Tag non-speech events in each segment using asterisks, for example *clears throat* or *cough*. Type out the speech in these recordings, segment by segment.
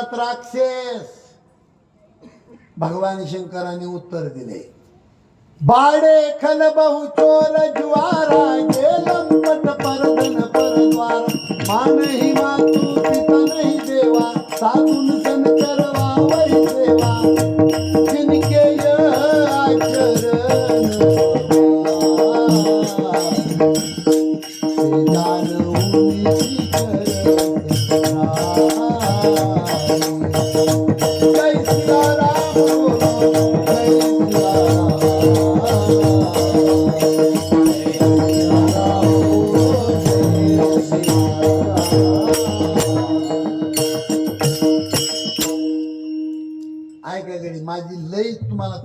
राक्षस. भगवान शंकराने उत्तर दिले. बाडे खल बहु चोर ज्वारा गेलंपट परदन परद्वार मान ही मातू पिता नाही देवा साधून सन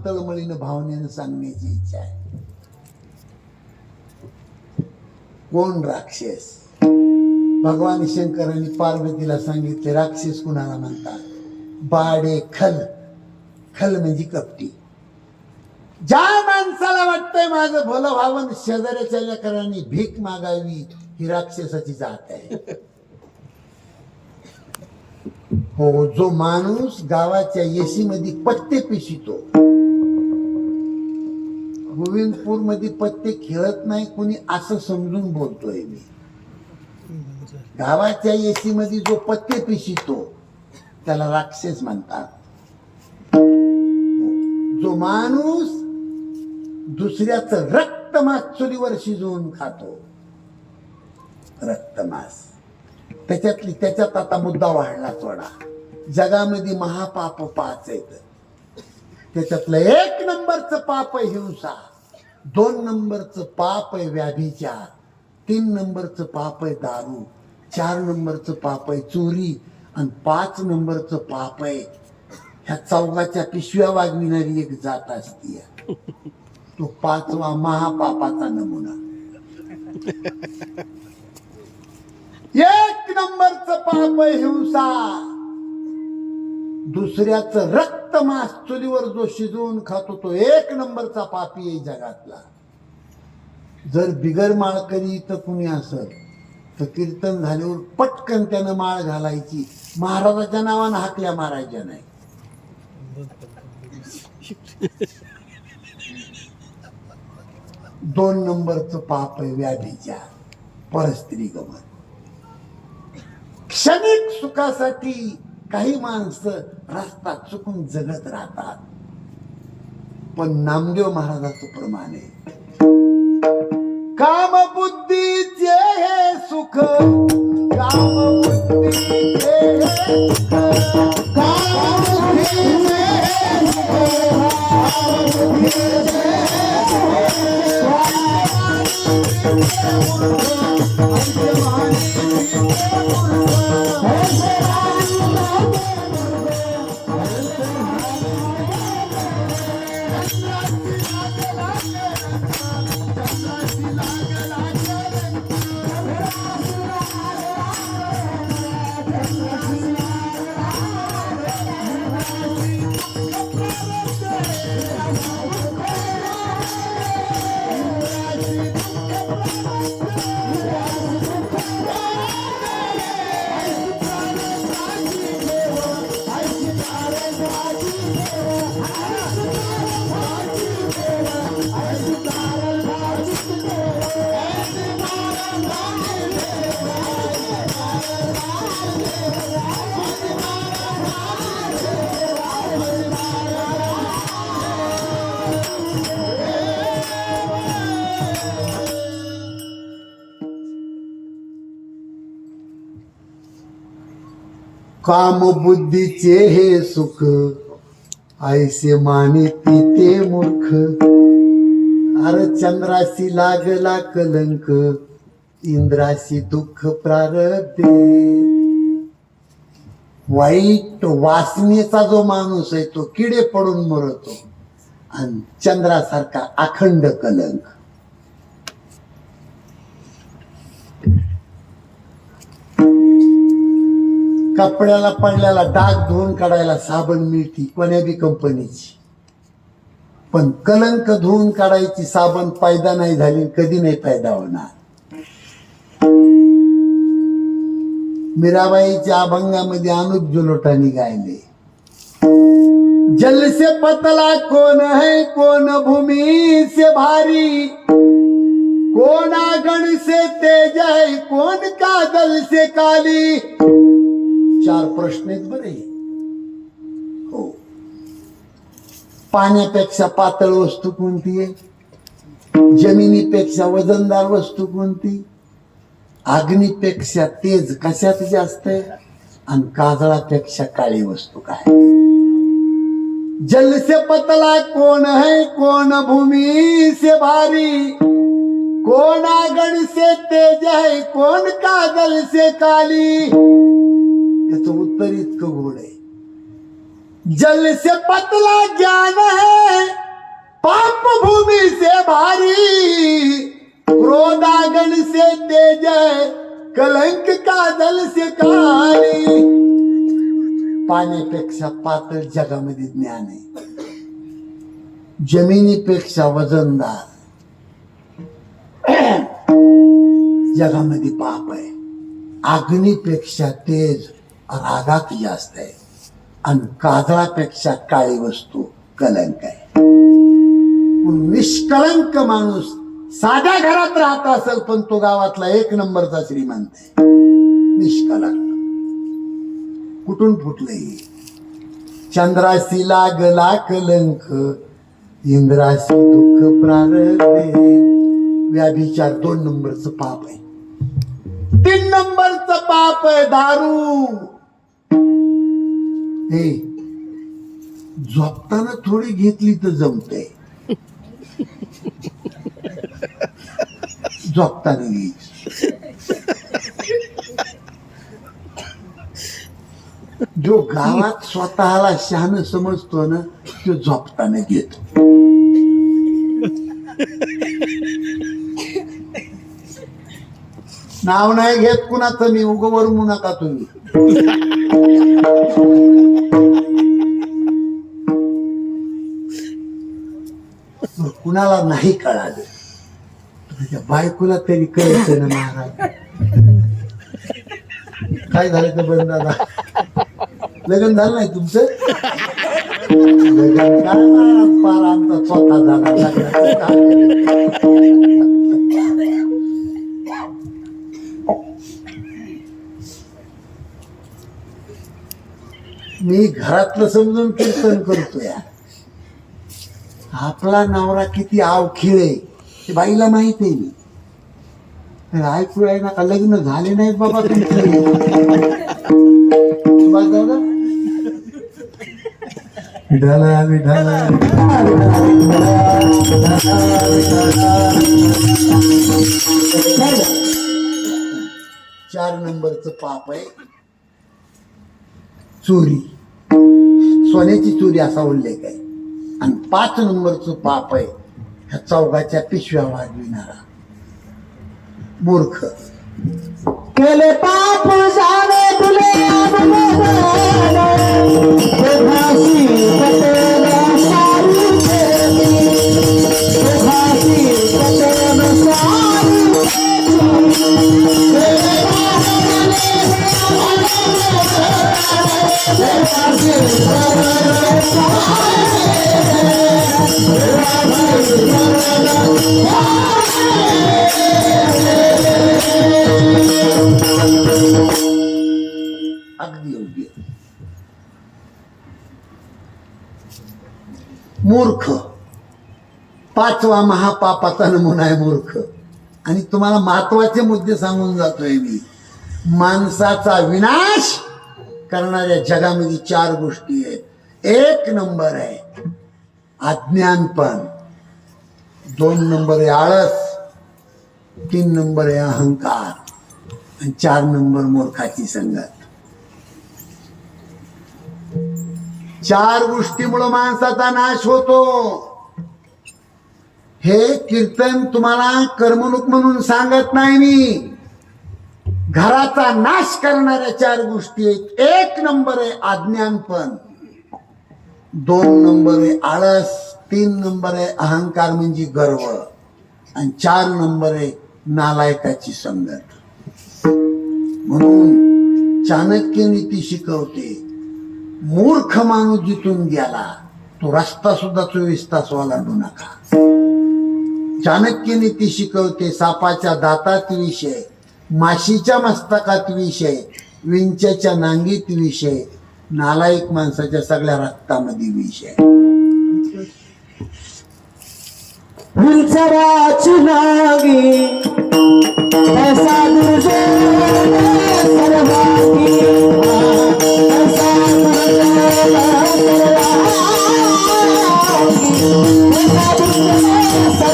तळमळीनं भावनेनं सांगण्याची इच्छा आहे. कोण राक्षस? भगवान शंकरांनी पार्वतीला सांगितले राक्षस कुणाला म्हणतात? बाडे खल. खल म्हणजे कपटी. ज्या माणसाला वाटतंय माझं भलं भावन शेजाऱ्याच्या लेकरांनी भीक मागावी ही राक्षसाची जात आहे. हो जो माणूस गावाच्या येशीमध्ये पत्ते पिशितो गोविंदपूरमध्ये पत्ते खेळत नाही कोणी असं समजून बोलतोय मी. गावाच्या येशी मध्ये जो पत्ते पिशितो त्याला राक्षस म्हणतात. जो माणूस दुसऱ्याचं रक्तमास चुलीवर शिजवून खातो रक्तमास. त्याच्यातली त्याच्यात आता मुद्दा वाढला थोडा. जगामध्ये महापाप पाच आहेत. त्याच्यातलं एक नंबरचं पाप आहे हिंसा दोन नंबरचं पाप आहे व्याधीच्या तीन नंबरचं पाप आहे दारू चार नंबरचं पाप आहे चोरी आणि पाच नंबरचं पाप आहे ह्या चौघाच्या पिशव्या वागविणारी एक जात असते तो पाचवा महापापाचा नमुना. एक नंबरचं पाप आहे हिंसा दुसऱ्याचं रक्त मास चुलीवर जो शिजवून खातो तो एक नंबरचा पापी आहे जगातला. जर बिगर माळकरी इथं कुणी असल तर कीर्तन झाल्यावर पटकन त्यानं माळ घालायची. महाराजाच्या नावानं हाकल्या मारायच्या नाही. दोन नंबरचं पाप आहे व्याधीच्या परस्त्री गमन. क्षणिक सुखासाठी काही माणसं रस्ता चुकून जगत राहतात. पण नामदेव महाराजाचं प्रमाण आहे. काम बुद्धीचे हे सुख काम बुद्धीचे हे सुख काम बुद्धीचे हे सुख. काम बुद्धीचे हे सुख. ऐसे माने ते मूर्ख. अरे चंद्राशी लागला कलंक इंद्राशी दुःख प्रारब्धे. वाईट वासनेचा जो माणूस आहे तो किडे पडून मरतो. आणि चंद्रासारखा अखंड कलंक. कपड्याला पडल्याला डाग धुवून काढायला साबण मिळती कोण्याबी कंपनीची. पण कलंक धुवून काढायची साबण फायदा नाही झाली कधी नाही फायदा होणार. मीराबाईच्या अभंगामध्ये अनुप जुलोटाने गायले. जल से पतला कोण है कोण भूमी से भारी. कोण आगण से तेज है कोण कादल से काली. चार प्रश्न आहेत बरे हो. पाण्यापेक्षा पातळ वस्तू कोणती आहे? जमिनीपेक्षा वजनदार वस्तू कोणती? अग्नीपेक्षा तेज कशात जास्त आहे? आणि काजळापेक्षा काळी वस्तू काय? जल से पतला कोण है कोण भूमी से भारी? कोण आगण से तेज है कोण काजल से काली? त्याच उत्तर इतकं गोड आहे. जल से पतला ज्ञान है पाप भूमि से भारी. क्रोधागन से तेज है कलंक काजल से काली. पाण्यापेक्षा पातळ जगामध्ये ज्ञान आहे. जमिनीपेक्षा वजनदार. जगामध्ये पाप आहे. अग्नीपेक्षा तेज. रागात जास्त आहे आणि काजळापेक्षा काळी वस्तू कलंक आहे. निष्कळंक निष्कलंक माणूस साध्या घरात राहत असेल पण तो गावातला एक नंबरचा श्रीमंत आहे. निष्कळंक कुठून फुटले चंद्राशी लागला कलंक इंद्राशी दुःख प्रारब्धे व्याभिचार दोन नंबरचं पाप आहे. तीन नंबरचं पाप आहे दारू. हे झोपताना थोडी घेतली तर जमते. झोपताना घ्यायची जो गावात स्वतःला शहाण समजतो ना तो झोपताना घेतो. नाव नाही घेत कुणाचं मी उग वरमू नका तुम्ही. कुणाला नाही कळालं. त्याच्या बायकोला तरी कळतं ना महाराज. काय झालं तर बंद दादा? लग्न झालं नाही तुमचं? लग्न काय पार आमचा स्वतः झाला. मी घरातलं समजून कीर्तन करतो करतोय. आपला नवरा किती आवखिळे ते बाईला माहीत आहे मी तर ऐकू आहे ना का लग्न झाले नाहीत बाबा तुमचे चार नंबरचं पाप आहे. चोरी. सोन्याची चोरी असा उल्लेख आहे. आणि पाच नंबरचं पाप आहे ह्या चौघाच्या पिशव्या वाजविणारा. मूर्ख. केले पाप जाणे तुले मूर्ख. पाचवा महापापाचा नमुना आहे मूर्ख. आणि तुम्हाला महत्त्वाचे मुद्दे सांगून जातोय मी. माणसाचा विनाश करणाऱ्या जगामध्ये चार गोष्टी आहेत. एक नंबर आहे अज्ञानपण दोन नंबर आहे आळस. तीन नंबर आहे अहंकार. आणि चार नंबर मूर्खाची संगत. चार गोष्टीमुळे माणसाचा नाश होतो. हे कीर्तन तुम्हाला करमणूक म्हणून सांगत नाही मी. घराचा नाश करणाऱ्या चार गोष्टी आहेत. एक नंबर आहे आज्ञानपण. दोन नंबर आहे आळस. तीन नंबर आहे अहंकार म्हणजे गर्व. आणि चार नंबर आहे नालायकाची संगत. म्हणून चाणक्य नीती शिकवते. मूर्ख माणूस जिथून गेला तो रस्ता सुद्धा चोवीस तास ओलांडू नका. चाणक्य नीती शिकवते सापाच्या दातात विषय माशीच्या मस्तकात विषय विंच्याच्या नांगीत विषय नालायक माणसाच्या सगळ्या रक्तामध्ये विषय. विंचराची नागी Oh,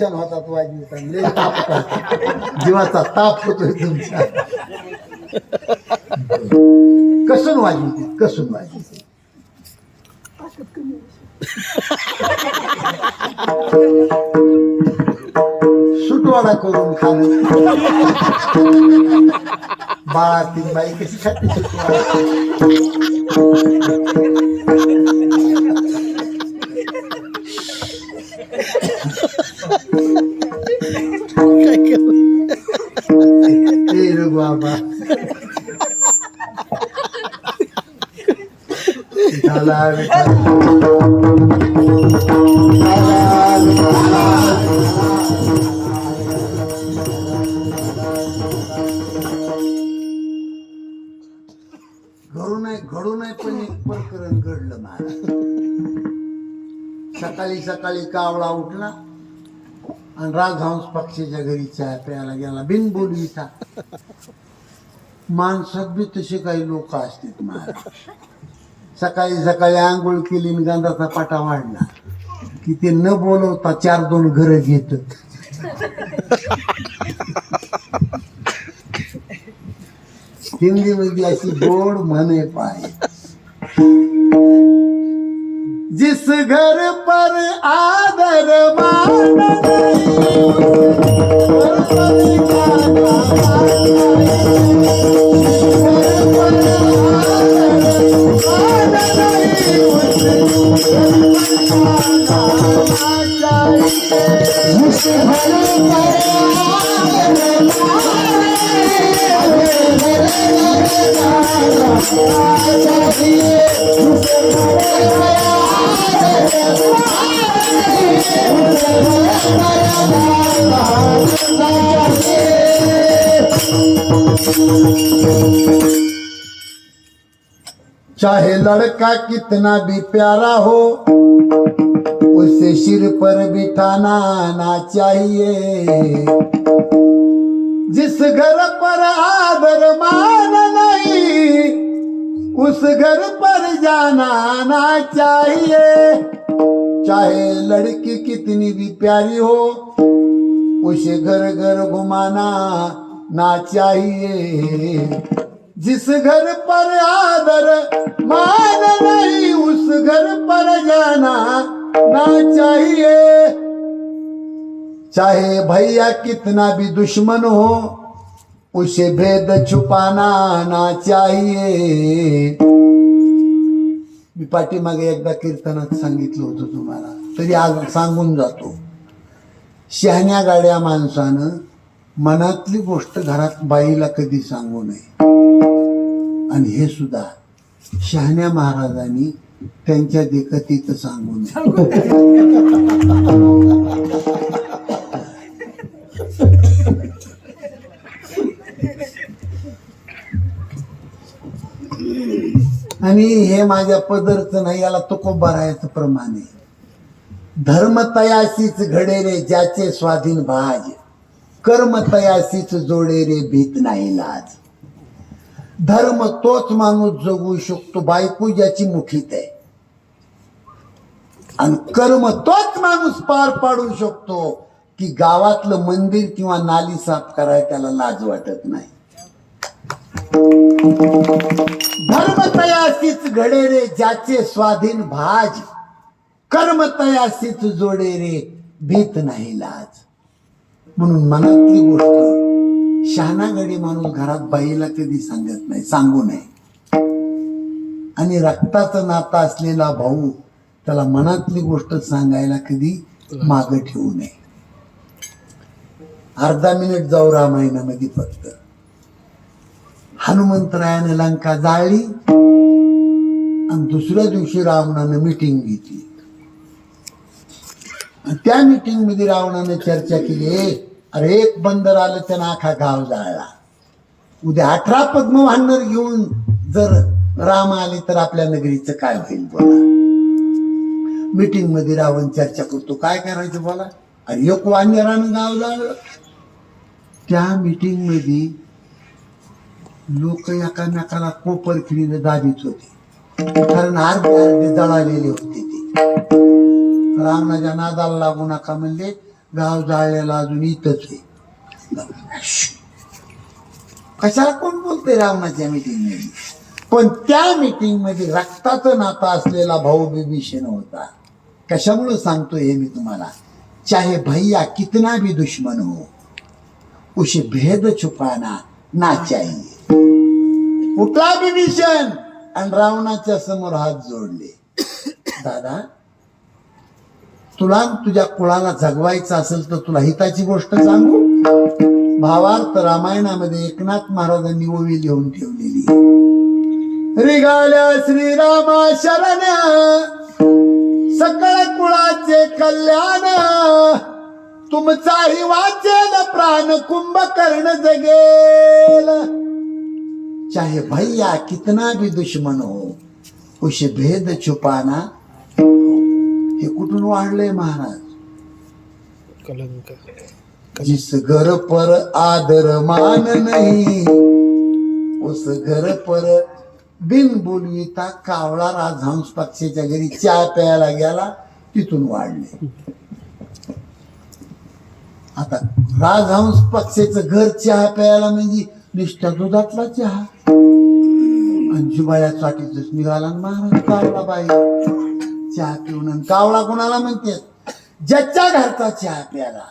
परेशान होतात वाजवी लय ताप जीवाचा ताप होतोय तुमचा कसून वाजविते? कसून वाजविते? सुटवाडा करून खाणं. बाळा तीन बाई कशी खाते सुटवाडा? विठ्ठल. घडू नाही घडू नाही पण एक प्रकरण घडलं महाराज सकाळी सकाळी कावळा उठला आणि राजहंस पक्षीच्या घरी चहा प्यायला गेला बिन बोलवीचा माणसात बी तसे काही लोक असतात महाराज सकाळी सकाळी आंघोळ केली आणि गंधाचा पाटा वाढला. की ते न बोलवता चार दोन घर घेत. हिंदीमध्ये अशी गोड म्हणे पाय. जिस घर पर आदर मान चाहे लड़का कितना भी प्यारा हो, उसे सिर पर बिठाना आना चाहिए। जिस घर पर आदर मान नहीं, उस घर पर जाना आना चाहिए। चाहे लड़की कितनी भी प्यारी हो, उसे घर घर घुमाना ना चाहिए। जिस घर पर आदर मान नहीं उस घर पर जाना ना चाहिए। चाहे भैया कितना भी दुश्मन हो उसे भेद छुपाना ना चाहिए। मी पाठीमागे एकदा कीर्तनात सांगितलं होतं तुम्हाला तरी आज सांगून जातो. शहाण्या गाड्या माणसानं मनातली गोष्ट घरात बाईला कधी सांगू नये. आणि हे सुद्धा शहाण्या महाराजांनी त्यांच्या देखतीत सांगू नये आणि हे माझ्या पदरचं नाही याला तुकोबारायचं प्रमाण आहे. धर्म तयासीच घडे रे ज्याचे स्वाधीन भाज कर्म तयासीच जोडे रे भीत नाही लाज. धर्म तोच माणूस जगू शकतो बायको ज्याची मुठीत आहे. आणि कर्म तोच माणूस पार पाडू शकतो की गावातलं मंदिर किंवा नाली साफ कराय त्याला लाज वाटत नाही. धर्म तयासीच घडे रे ज्याचे स्वाधीन भाज. कर्म तयासीच जोडे रे भीत नाही लाज. म्हणून मनातली गोष्ट शहाणागडी माणूस घरात बाईला कधी सांगत नाही सांगू नये. आणि रक्ताचं नातं असलेला भाऊ त्याला मनातली गोष्ट सांगायला कधी माग ठेवू नये. अर्धा मिनिट जाऊ रामायणामध्ये फक्त. हनुमंतरायाने लंका जाळली आणि दुसऱ्या दिवशी रावणानं मिटिंग घेतली. आणि त्या मिटिंगमध्ये रावणाने चर्चा केली अरे एक बंदर आलं त्यानं आखा गाव जाळला उद्या अठरा पद्मवाहनर घेऊन जर राम आले तर आपल्या नगरीचं काय होईल बोला. मीटिंगमध्ये रावण चर्चा करतो. काय करायचं बोला? अरे एक वानरानं गाव जाळलं त्या मीटिंगमध्ये लोक एकामेकाला कोपर खिळीने दाबीत होते. कारण अर्धे अर्धे जळालेले होते ते. रामराजा नादाला लागू नका म्हणले. गाव जाळलेला अजून इथंच आहे. कशाला कोण बोलते रावणाच्या मीटिंग पण त्या मीटिंगमध्ये रक्ताचं नातं असलेला भाऊ बिभीषण होता. कशामुळे सांगतो हे मी तुम्हाला? चाहे भैया कितना भी दुश्मन हो उसे भेद छुपाना ना चाहिए. उठला बिभीषण आणि रावणाच्या समोर हात जोडले. दादा तुला तुझ्या कुळाला जगवायचं असेल तर तुला हिताची गोष्ट सांगू? भावार्थ रामायणामध्ये एकनाथ महाराजांनी ओवी लिहून ठेवलेली रिगाल्या श्रीरामा शरण सकळ कुळाचे कल्याण तुमचाही वाचेल प्राण कुंभकर्ण जगेल. चाहे भैया कितना भी दुश्मन हो उसे भेद छुपाना हे कुठून वाढलंय महाराज? कलंक. जिस घर पर आदर मान नहीं उस घर पर बिन बोलविता कावळा राजहंस पक्षाच्या घरी चहा प्यायला गेला तिथून वाढले. आता राजहंस पक्षाचं घर चहा प्यायला म्हणजे निष्ठा दुधातला चहा. आणि जिबाळ्या चाटीच निघाला महाराज कावळा बाई चहा पिऊन आणि कावळा कोणाला म्हणते? ज्याच्या घरचा चहा प्याला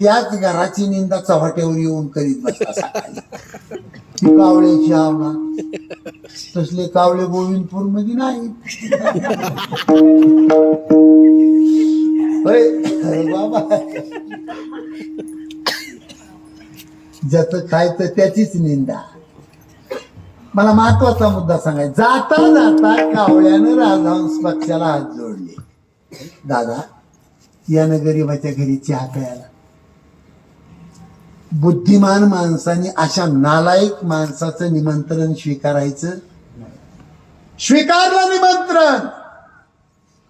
त्याच घराची निंदा चव्हाट्यावर येऊन करीत कावळे सकाळी. कावळ्याची तसले कावळे गोविंदपूरमध्ये नाही. होय बाबा. ज्याचं खायचं त्याचीच निंदा. मला महत्त्वाचा मुद्दा सांगायचा जाता जाता कावळ्यानं राजहंस पक्षाला हात जोडले. दादा यानं गरीबाच्या घरी चहा प्यायला. बुद्धिमान माणसाने अशा नालायक माणसाचं निमंत्रण स्वीकारायचं स्वीकारलं निमंत्रण!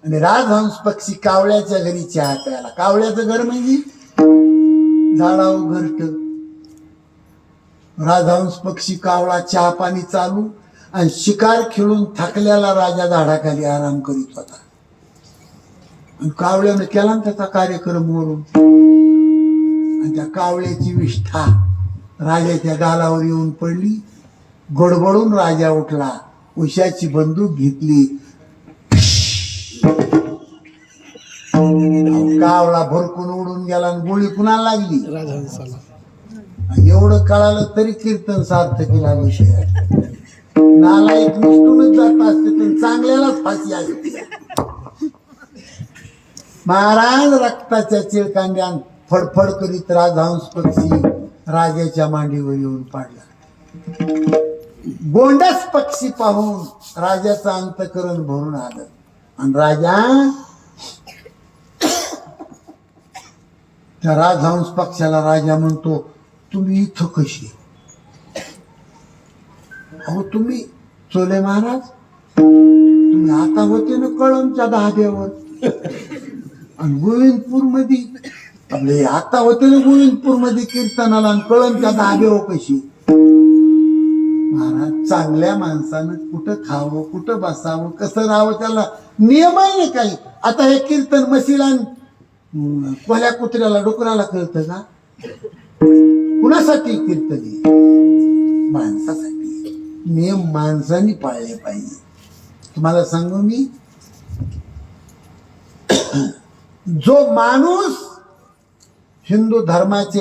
आणि राजहंस पक्षी कावळ्याच्या घरी चहा प्यायला. कावळ्याचं घर म्हणजे झाडावर घरट. राजहंस पक्षी कावळा चहा पाणी चालू आणि शिकार खेळून थकलेला राजा झाडाखाली आराम करीत होता. आणि कावळ्यानं केला त्याचा कार्यक्रम वरून. आणि त्या कावळ्याची विष्ठा राजाच्या गालावर येऊन पडली. गडबडून राजा उठला. उशाची बंदूक घेतली. कावळा भरकून उडून गेला आणि गोळी कुणाला लागली. राजहंसाला एवढं कळालं तरी कीर्तन सार्थकीला विषय. नालायक निष्ठूनच जात असते पण चांगल्यालाच फाशी आली. महाराज रक्ताच्या चिळकांड्यान फडफड करीत राजहंस पक्षी राजाच्या मांडीवर येऊन पाडला. गोंडस पक्षी पाहून राजाचं अंतकरण भरून आलं. आणि राजा त्या राजहंस पक्षाला राजा म्हणतो तुम्ही इथं कशी? अहो तुम्ही चोले महाराज? तुम्ही आता होते ना कळमच्या दहाद्यावर. आणि गोविंदपूरमध्ये आपले आता होते ना गोविंदपूरमध्ये कीर्तनाला आणि कळमच्या धाब्यावर कशी? महाराज चांगल्या माणसानं कुठं खावं कुठं बसावं कसं राहावं त्याला नियम आहे ना काही. आता हे कीर्तन मशीला कोल्या कुत्र्याला डुकराला कळतं का? कुणासाठी कीर्तनी माणसासाठी. नियम माणसाने पाळले पाहिजे. तुम्हाला सांगू मी? *clears throat* जो माणूस हिंदू धर्माचे